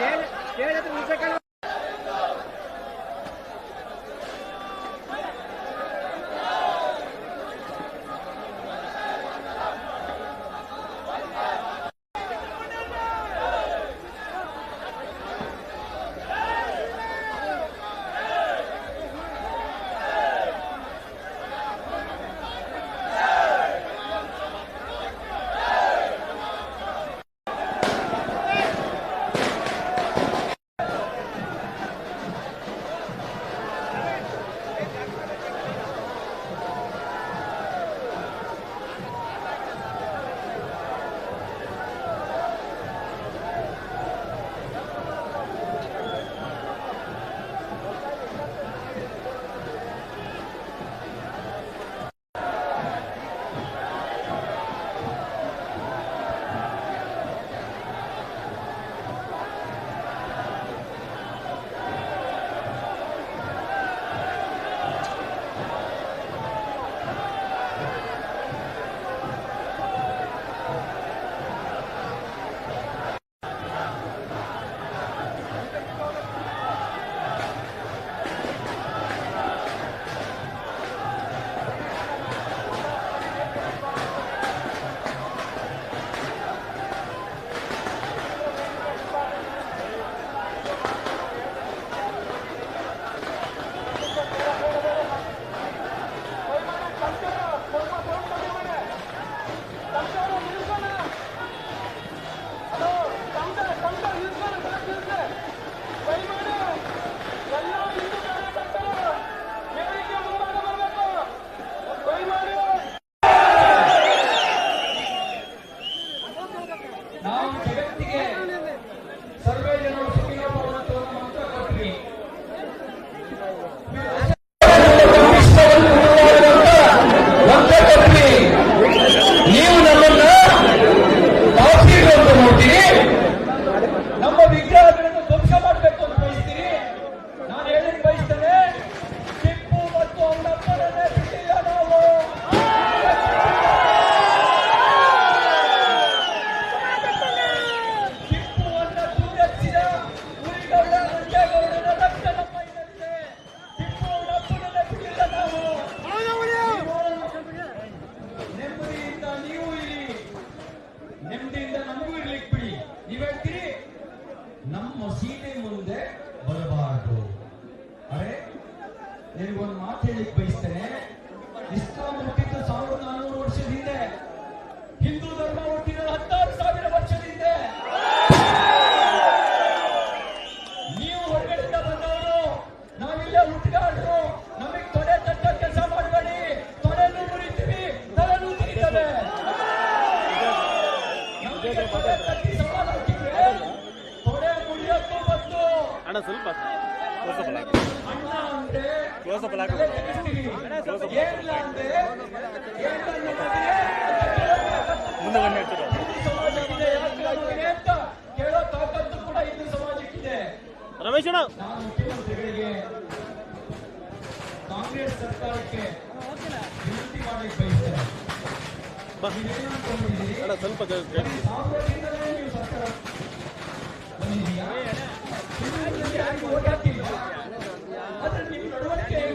¿Quién? ¿Quién?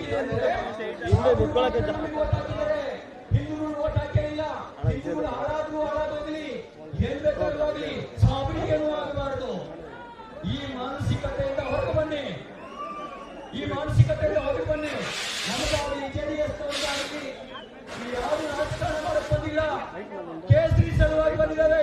ಹಿಂದೆ ನಿಂತ್ಕೊಳ್ಳೋಕೆ ಹಿಂದೂರು ಓಟ್ ಹಾಕಿಲ್ಲ ಹಿಂದೂರು ಹಾಳಾದ್ರು ಹಾಳಾಗೋಗ್ಲಿ ಏನ್ ಬೇಕಾದ್ರೂ ಆಗಬಾರದು ಈ ಮಾನಸಿಕತೆಯಿಂದ ಹೊರಗೆ ಬನ್ನಿ. ಈ ಮಾನಸಿಕತೆಯಿಂದ ಹೊರಗೆ ಬನ್ನಿ ನಮಗೆ ಅವರು ಜೆಡಿಎಸ್ ಯಾರು ರಾಜಕಾರಣ ಮಾಡಕ್ ಬಂದಿಲ್ಲ ಕೇಸರಿ ಸಲುವಾಗಿ ಬಂದಿದ್ದಾರೆ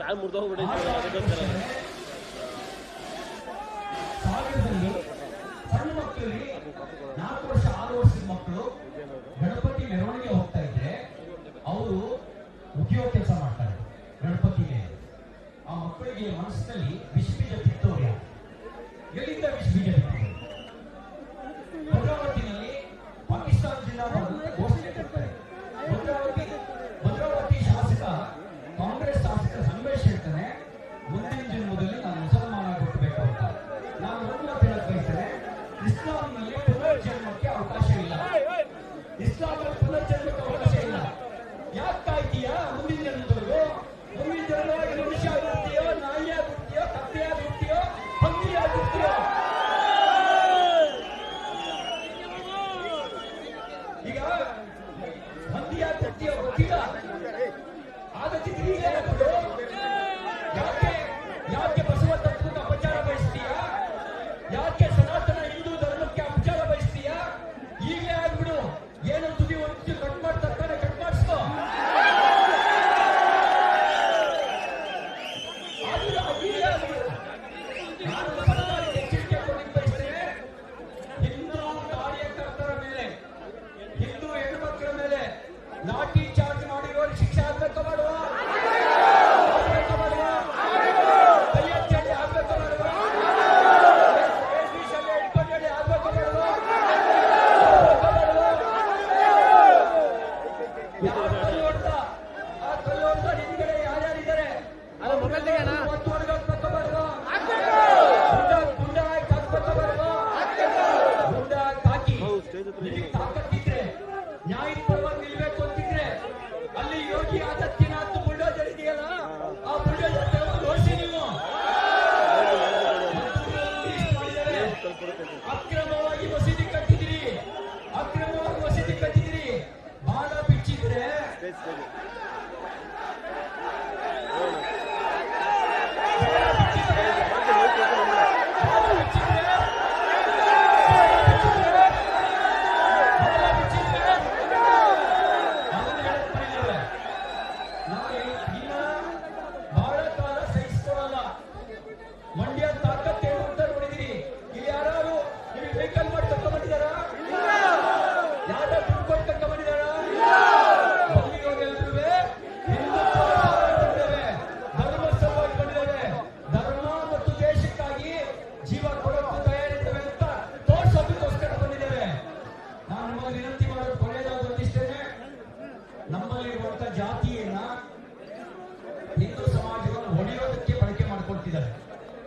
ಕಾಲು ಮುರಿದೋಗ್ಬಿಟ್ಟಿದ್ದೀವಿ ಅದಕ್ಕೋಸ್ಕರ ನಾಲ್ಕು ವರ್ಷ ಆರು ವರ್ಷದ ಮಕ್ಕಳು ಗಣಪತಿ ಮೆರವಣಿಗೆ ಹೋಗ್ತಾ ಇದ್ರೆ ಅವರು ಉದ್ಯೋಗ ಕೆಲಸ ಮಾಡ್ತಾರೆ. ಗಣಪತಿಗೆ ಆ ಮಕ್ಕಳಿಗೆ ಮನಸ್ಸಿನಲ್ಲಿ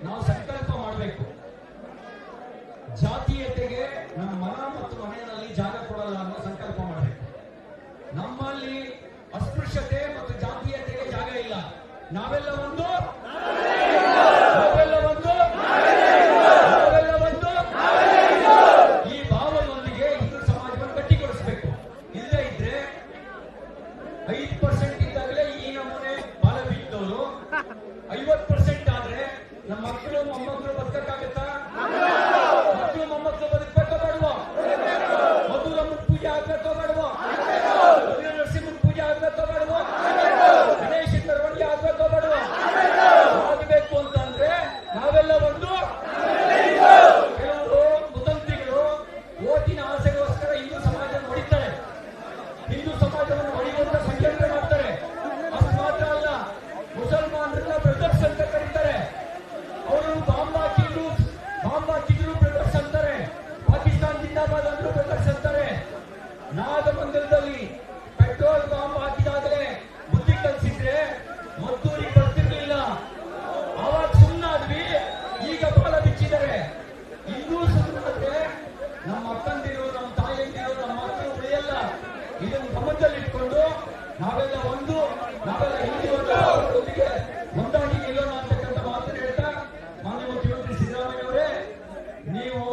ನಾವು ಸಂಕಲ್ಪ ಮಾಡಬೇಕು. ಜಾತೀಯತೆಗೆ ನಮ್ಮ ಮನ ಮತ್ತು ಮನೆಯಲ್ಲಿ ಜಾಗ ಕೊಡಲ್ಲ ಅನ್ನೋ ಸಂಕಲ್ಪ ಮಾಡಬೇಕು. ನಮ್ಮಲ್ಲಿ ಅಸ್ಪೃಶ್ಯತೆ ಮತ್ತು ಜಾತೀಯತೆಗೆ ಜಾಗ ಇಲ್ಲ. ನಾವೆಲ್ಲ ಒಂದು ನೀವು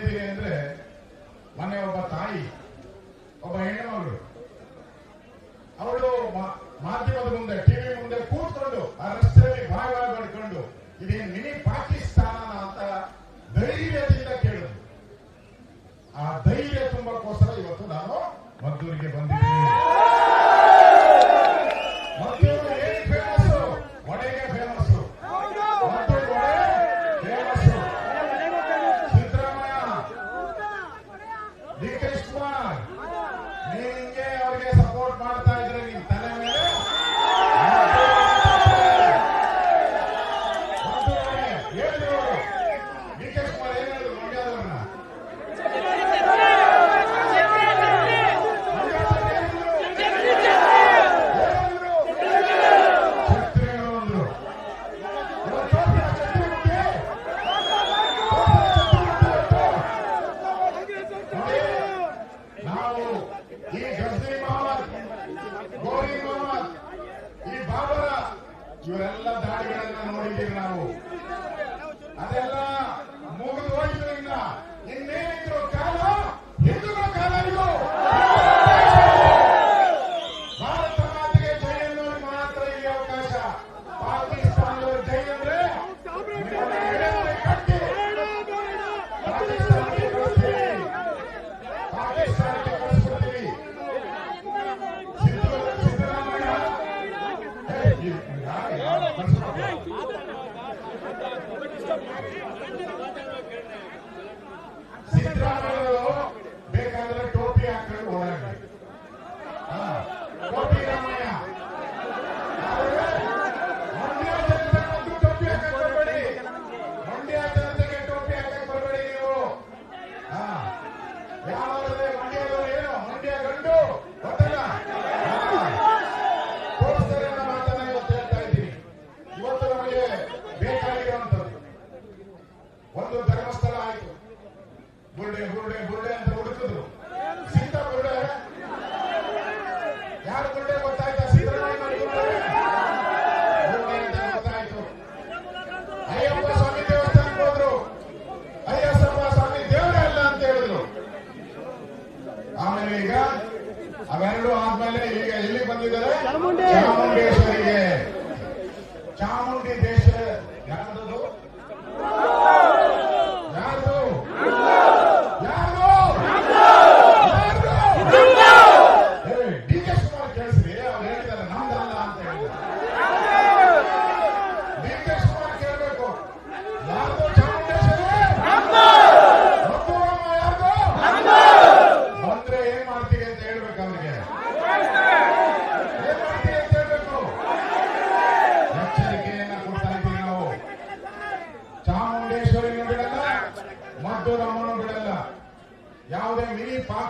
ಬಂದಿದ್ದೀವಿ ಅಂದ್ರೆ ಮೊನ್ನೆ ಒಬ್ಬ ತಾಯಿ, ಒಬ್ಬ ಹೆಣ್ಣು ಅವಳು ಮಾಧ್ಯಮದ ಮುಂದೆ, ಟಿವಿ ಮುಂದೆ ಕೂತ್ಕೊಂಡು ಆ ರಸ್ತೆ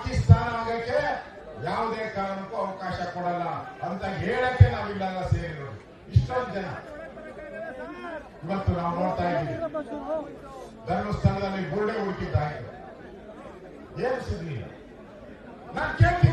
ಪಾಕಿಸ್ತಾನ ಆಗಕ್ಕೆ ಯಾವುದೇ ಕಾರಣಕ್ಕೂ ಅವಕಾಶ ಕೊಡಲ್ಲ ಅಂತ ಹೇಳಕ್ಕೆ ನಾವಿಲ್ಲ ಸೇರಿರೋದು. ಇಷ್ಟೊಂದು ಜನ. ಇವತ್ತು ನಾವು ನೋಡ್ತಾ ಇದ್ದೀವಿ. ಧರ್ಮಸ್ಥಾನದಲ್ಲಿ ಗುರುಡೆ ಹುಡುಕಿದ್ದಾಗಿದೆ ಏನು ಸಿಗ್ಲಿಲ್ಲ ನಾನು ಕೇಳ್ತೀನಿ.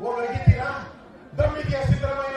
वो लड़की थी ना दम भी थी तरह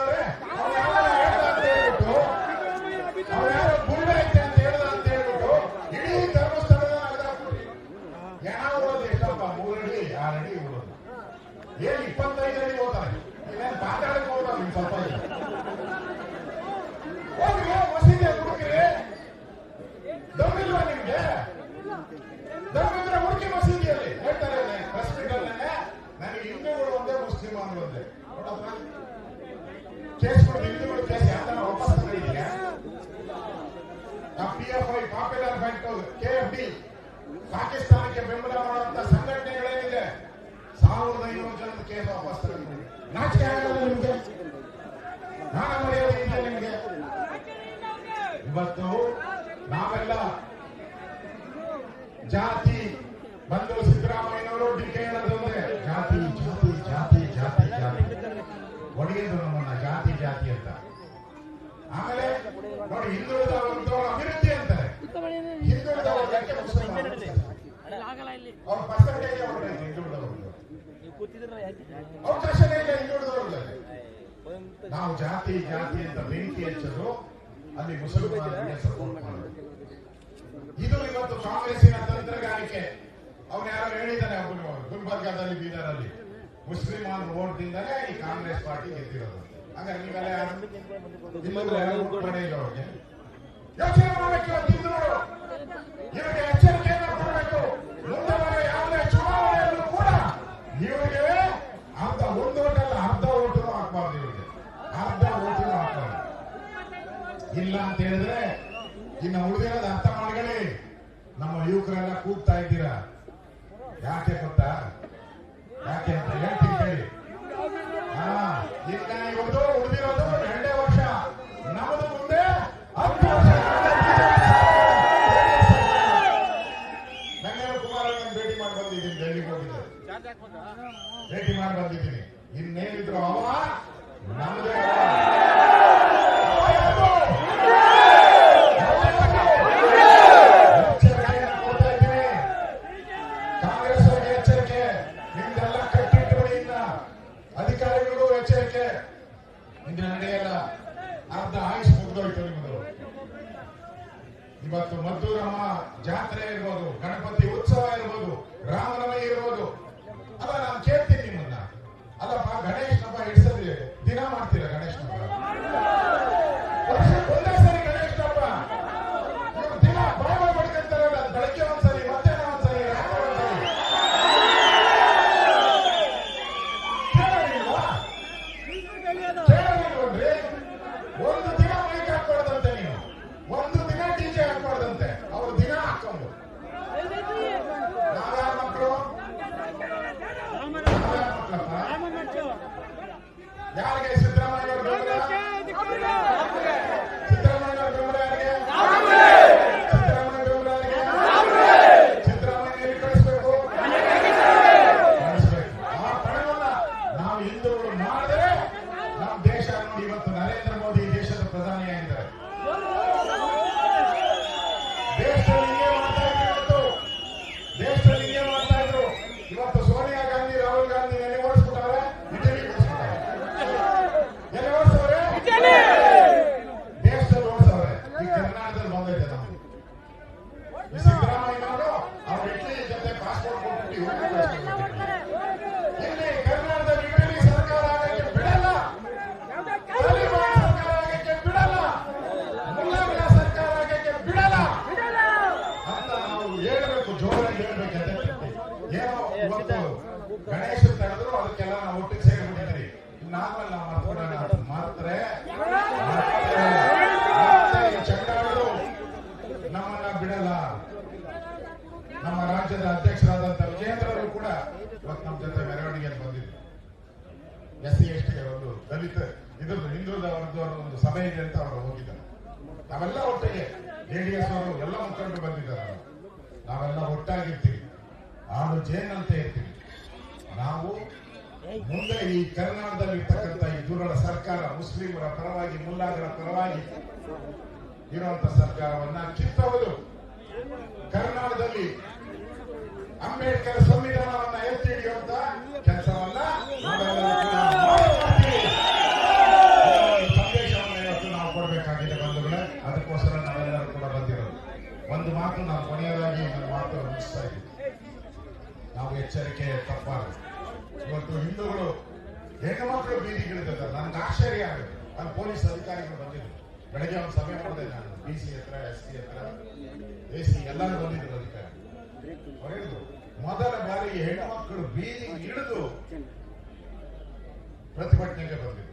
ಸಾವಿರದ ಐನೂರು ಜನದ ಕೇಸ್ ವಾಪಸ್ ನಾಚಿಕೆ ಆಗಲ್ಲ ನಿಮಗೆ. ಹಣ ನಿಮಗೆ? ಇವತ್ತು ನಾವೆಲ್ಲ ಜಾತಿ ಬಂದು ಸಿದ್ದರಾಮಯ್ಯನವರು ಡಿ ಜಾತಿ ಜಾತಿ ಜಾತಿ ಜಾತಿ ಜಾತಿ. ಒಡೆಯದು ನಮ್ಮನ್ನ ಜಾತಿ ಜಾತಿ ಅಂತ. ಆಮೇಲೆ ನೋಡಿ ಹಿಂದುಳಿದ ವರ್ಗದವರು ಅಭಿವೃದ್ಧಿ ಅಂತಾರೆ. ಹಿಂದುಳಿದ ವರ್ಗಕ್ಕೆ ಮುಸ್ಲಿಮ ಅವ್ರ ಪರ್ಸೆಂಟೇಜ್ ಅವ್ರಿಗೆ ಅವಕಾಶನೇ ಇಲ್ಲ ಹಿಂದುಳಿದವ್ರಿಗೆ ನಾವು ಜಾತಿ ಜಾತಿ ಅಂತ ಬೆಂಕಿ ಹಚ್ಚೋದು ಅಲ್ಲಿ ಮುಸಲ್ಮಾನರಿಗೆ ಸಪೋರ್ಟ್ ಮಾಡೋದು. ಇದು ಇವತ್ತು ಕಾಂಗ್ರೆಸ್ಸಿನ ತಂತ್ರಗಾರಿಕೆ. ಅವ್ರು ಯಾರೋ ಹೇಳಿದ್ದಾನೆ ಅವರು ಗುಲ್ಬರ್ಗಾದಲ್ಲಿ ಬೀದರಲ್ಲಿ. ಮುಸ್ಲಿಮಾನ್ ವೋಟ್ದಿಂದಲೇ ಈ ಕಾಂಗ್ರೆಸ್ ಪಾರ್ಟಿ ಗೆದ್ದಿರೋದು. ಹಾಗಾಗಿ ಮಾಡೇ ಇಲ್ಲ ಅವ್ರಿಗೆ? ಯೋಚನೆ ಮಾಡಬೇಕು ಹಿಂದೂಗಳು ಇವರಿಗೆ ಎಚ್ಚರಿಕೆಯನ್ನು ಕೊಡಬೇಕು. ಮುಂದೆ ಬರೋ ಯಾವುದೇ ಚುನಾವಣೆಯಲ್ಲೂ ಕೂಡ ಇವರಿಗೆ ಅರ್ಧ ಒಂದು ಓಟಲ್ಲ, ಅರ್ಧ ಓಟನು ಹಾಕ್ಬಾರ್ದು ಇವರಿಗೆ ಅರ್ಧ ಓಟನು ಹಾಕ್ಬಾರ್ದು. ಇಲ್ಲ ಅಂತ ಹೇಳಿದ್ರೆ, ಇನ್ನು ಉಳಿದಿರೋದು ಅರ್ಥ ಮಾಡ್ಕೊಳ್ಳಿ. ನಮ್ಮ ಯುವಕರೆಲ್ಲ ಕೂಗ್ತಾ ಇದ್ದೀರಾ? ಯಾಕೆ ಗೊತ್ತಾ? ಯಾಕೆ ಅಂತ ಹೇಳ್ತೀನಿ ಕೇಳಿ. ಹಾ ಇಲ್ಲ ಇವತ್ತು ಉಳಿದಿರೋದು, ಎರಡೇ ವರ್ಷ ಭೇಟಿ ಮಾಡಿ ಬಂದಿದ್ದೀನಿ ಇನ್ನೇನಿದ್ರು ಅವ ನಮ್ದೇ ಒಂದು ದಿನ ಮೈಕ್ ಹಾಕ್ಬಾರ್ದಂತೆ ನೀವು. ಒಂದು ದಿನ ಡಿಜೆ ಹಾಕ್ಬಾರ್ದಂತೆ ಅವ್ರ ದಿನ ಹಾಕೊಂಡು ನಾವ್ಯಾರ ಮಕ್ಕಳು? ಯಾರಿಗೆ ಸಿದ್ದರಾಮಯ್ಯ ಅವ್ರ ಬೆಂಬಲ ಸಿದ್ದರಾಮಯ್ಯ ಅವ್ರ ಬೆಂಬಲ ಯಾರಿಗೆ ಸಿದ್ದರಾಮಯ್ಯ ಬೆಂಬಲ ಯಾರಿಗೆ ಸಿದ್ದರಾಮಯ್ಯ ಎಲ್ಲಿ ಕಳಿಸ್ಬೇಕು ಕಳಿಸ್ಬೇಕು ಆ ಪಣವನ್ನ ನಾವು ಹಿಂದೂಗಳು ಮಾಡಿದ್ರೆ ನಮ್ಮ ದೇಶ ನೋಡಿ ಇವತ್ತು ನರೇಂದ್ರ ಮೋದಿ ದೇಶದ ಪ್ರಧಾನಿಯಾಗಿದ್ದಾರೆ ದೇಶದಲ್ಲಿ ಹಿಂಗೆ ಮಾಡ್ತಾ ಇದ್ರು ಇವತ್ತು ದೇಶದಲ್ಲಿ ಹಿಂಗೆ ಮಾಡ್ತಾ ಇದ್ರು ಇವತ್ತು ಸೋನಿಯಾ ಗಾಂಧಿ ರಾಹುಲ್ ಗಾಂಧಿ ಎಲ್ಲಿ ಓಡಿಸ್ಬಿಟ್ಟವ್ರೆ ಇಟಲಿ ಓಡಿಸ್ಬಿಟ್ಟವ್ರೆ ಎಲ್ಲಿ ಓಡಿಸವ್ರೆ ದೇಶದಲ್ಲಿ ಓಡಿಸವ್ರೆ ಈ ಕರ್ನಾಟಕದಲ್ಲಿ ಬಂದೈತೆ ನಮ್ಗೆ ಈ ಸಿದ್ದರಾಮಯ್ಯನವರು ಅವ್ರ ಇಟಲಿ ಜೊತೆ ಪಾಸ್ಪೋರ್ಟ್ ಕೊಟ್ಬಿಟ್ಟು ಇವ್ರನ್ನ ಕಳಿಸ್ಬಿಟ್ಟಿದ್ದಾರೆ. ಇಲ್ಲಿ ಕರ್ನಾಟಕದಲ್ಲಿ ಇಟಲಿ ಸರ್ಕಾರ ಆಗಕ್ಕೆ ಬಿಡಲ್ಲ ತಾಲಿಬಾನ್ ಸರ್ಕಾರ ಆಗಕ್ಕೆ ಬಿಡಲ್ಲ ಮುಲ್ಲಾಗಳ ಸರ್ಕಾರ ಆಗಕ್ಕೆ ಬಿಡಲ್ಲ ಅಂತ ನಾವು ಹೇಳ್ಬೇಕು ಜೋರಾಗಿ ಹೇಳ್ಬೇಕು ಎದೆ ತಟ್ಟಿ. ಏನೋ ಇವತ್ತು ಗಣೇಶ ತೆಗೆದ್ರು ಅದಕ್ಕೆಲ್ಲ ನಾವು ಒಟ್ಟಿಗೆ ಸೇರಿಬಿಟ್ಟಿದ್ರಿ ನಾರ್ಮಲ್ ನಾವು ಮಾಡ್ಕೊಂಡೋಣ ಮಾಡ್ತಾರೆ ಚಂಡಾಡರು ನಮ್ಮನ್ನ ಬಿಡಲ್ಲ ನಮ್ಮ ರಾಜ್ಯದ ಅಧ್ಯಕ್ಷರಾದಂತ ವಿಜೇಂದ್ರರು ಕೂಡ ಇವತ್ತು ನಮ್ಮ ಜೊತೆ ಮೆರವಣಿಗೆಯಲ್ಲಿ ಬಂದಿದ್ರು ಎಸ್ ಸಿ ಎಸ್ ಟಿ ಒಂದು ದಲಿತ ಇದ್ರದ್ದು ಹಿಂದುಳಿದ ವರ್ಗದವರ ಒಂದು ಸಭೆ ಇದೆ ಅಂತ ಅವರು ಹೋಗಿದ್ದಾರೆ. ನಾವೆಲ್ಲ ಒಟ್ಟಿಗೆ ಜೆಡಿಎಸ್ ಅವರು ಎಲ್ಲ ಮುಖಂಡರು ಬಂದಿದ್ದಾರೆ. ನಾವೆಲ್ಲ ಒಟ್ಟಾಗಿರ್ತೀವಿ. ಆಳು ಜೇನಂತೆ ಇರ್ತೀವಿ ನಾವು ಮುಂದೆ ಈ ಕರ್ನಾಟಕದಲ್ಲಿ ಇರ್ತಕ್ಕಂಥ ಈ ದುರ್ಗಳ ಸರ್ಕಾರ, ಮುಸ್ಲಿಮರ ಪರವಾಗಿ ಮುಲ್ಲಾಗರ ಪರವಾಗಿ ಇರುವಂತ ಸರ್ಕಾರವನ್ನ ಕಿತ್ತವರು ಕರ್ನಾಟಕದಲ್ಲಿ ಅಂಬೇಡ್ಕರ್ ಸಂವಿಧಾನವನ್ನ ಎತ್ತಿ ಹಿಡಿಯುವಂತ ಕೆಲಸವನ್ನ ನಾವೆಲ್ಲರೂ ಕೂಡ ಮಾಡ್ತೀವಿ. ಈ ಸಂದೇಶವನ್ನು ಇವತ್ತು ನಾವು ಕೊಡಬೇಕಾಗಿದೆ ಬಂಧುಗಳೇ ಅದಕ್ಕೋಸ್ಕರ ನಾವೆಲ್ಲರೂ ಕೂಡ ಬಂದಿರೋದು ಒಂದು ಮಾತು ನಾವು ಕೊನೆಯದಾಗಿ ನನ್ನ ಮಾತು ಮುಗಿಸ್ತಾ ಇದ್ದೀವಿ ಎಚ್ಚರಿಕೆ ತಪ್ಪಾಗ. ಇವತ್ತು ಹಿಂದೂಗಳು ಹೆಣ್ಣುಮಕ್ಕಳು ಬೀದಿಗಿಳಿದಿದ್ದಾರೆ ನನ್ಗೆ ಆಶ್ಚರ್ಯ ಆಗುತ್ತೆ. ನಾನು ಪೊಲೀಸ್ ಅಧಿಕಾರಿಗಳು ಬಂದಿದ್ರು ಬೆಳಗ್ಗೆ ಒಂದು ಸಭೆ ಮಾಡಿದೆ ನಾನು ಬಿ ಸಿ ಹತ್ರ, ಎಸ್ ಸಿ ಹತ್ರ. ಎ ಸಿ ಎಲ್ಲರೂ ಬಂದಿದ್ರು ಅಧಿಕಾರಿ. ಮೊದಲ ಬಾರಿಗೆ ಹೆಣ್ಣುಮಕ್ಕಳು ಬೀದಿ ಇಳಿದು ಪ್ರತಿಭಟನೆಗೆ ಬಂದಿದ್ರು.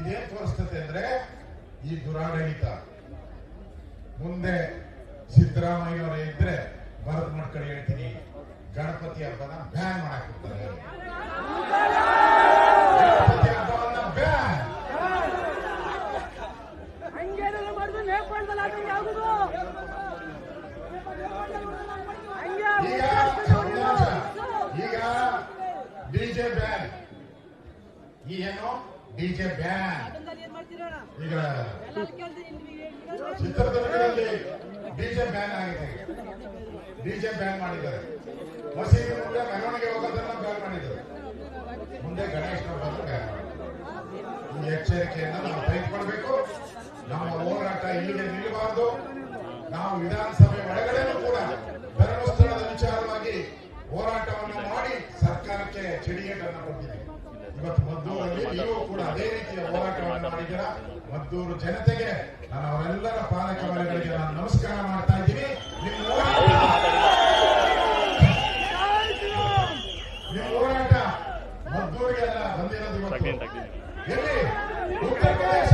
ಇದೇನ್ ತೋರಿಸ್ತದೆ ಅಂದ್ರೆ, ಈ ದುರಾಡಳಿತ. ಮುಂದೆ ಸಿದ್ದರಾಮಯ್ಯವರೇ ಇದ್ರೆ ಬರದ್ ಮಾಡ್ಕೊಂಡು ಹೇಳ್ತೀನಿ. ಗಣಪತಿ ಹಬ್ಬನ ಬ್ಯಾನ್ ಮಾಡಾಕಿರ್ತಾರೆ ಗಣಪತಿ ಹಬ್ಬವನ್ನ ಬ್ಯಾನ್ ಈಗ. ಡಿಜೆ ಬ್ಯಾನ್ ಈ ಏನು ಡಿಜೆ ಬ್ಯಾನ್ ಈಗ ಚಿತ್ರದುರ್ಗದಲ್ಲಿ ಡಿಜೆ ಬ್ಯಾನ್ ಆಗಿದೆ. ಡಿಜೆ ಬ್ಯಾನ್ ಮಾಡಿದ್ದಾರೆ. ಮಸೀದಿ ಮುಂದೆ ಮೆರವಣಿಗೆ ಹೋಗೋದನ್ನ ಬ್ಯಾನ್ ಮಾಡಿದ್ರು. ಮುಂದೆ ಗಣೇಶನ ಹಬ್ಬದ ಬ್ಯಾನ್ ಮಾಡಿದ್ರು ಈ ಎಚ್ಚರಿಕೆಯನ್ನ ನಾವು ತೆಗೆದುಕೊಳ್ಬೇಕು ನಮ್ಮ ಹೋರಾಟ ಇಲ್ಲಿಗೆ ನಿಲ್ಲಬಾರದು. ನಾವು ವಿಧಾನಸಭೆ ಒಳಗಡೆನೂ ಕೂಡ ಧರ್ಮಸ್ಥಳದ ವಿಚಾರವಾಗಿ ಹೋರಾಟವನ್ನು ಮಾಡಿ ಸರ್ಕಾರಕ್ಕೆ ಚಿಡಿಗೇಟನ್ನು ಕೊಟ್ಟಿದ್ದೀವಿ ಇವತ್ತು ಮದ್ದೂರಲ್ಲಿ ನೀವು ಕೂಡ ಅದೇ ರೀತಿಯ ಹೋರಾಟವನ್ನು ಮಾಡಿದ್ದೀರಾ? ಮದ್ದೂರು ಜನತೆಗೆ ನಾನು ಅವರೆಲ್ಲರ ಪಾಲಕ ವರ್ಗಗಳಿಗೆ ನಾನು ನಮಸ್ಕಾರ ಮಾಡ್ತಾ ಇದ್ದೀನಿ. ನಿಮ್ಮ ಇವತ್ತು ಎಲ್ಲಿ ಉತ್ತರ ಪ್ರದೇಶ